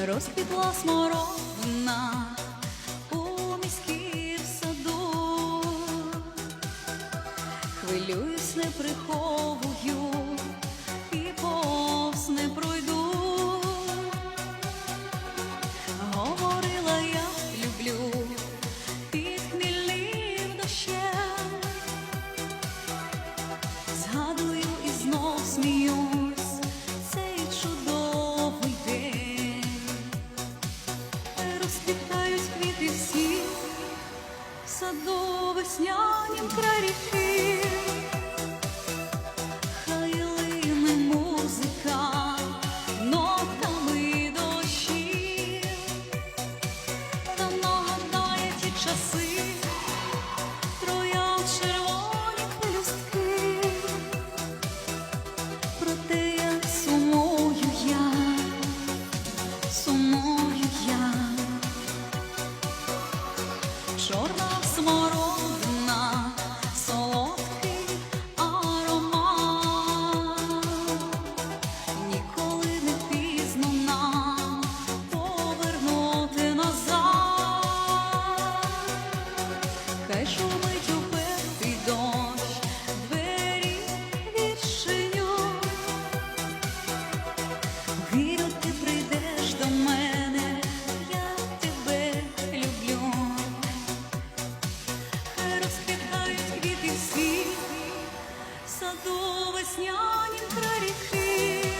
розквітла смородина у міській саду, хвилююсь, не приховую саду веснянім край ріки. Музика нотами дощів, та нагадає ті часи, троян червоні пелюстки, проте як я, сумую я, саду веснянім край ріки.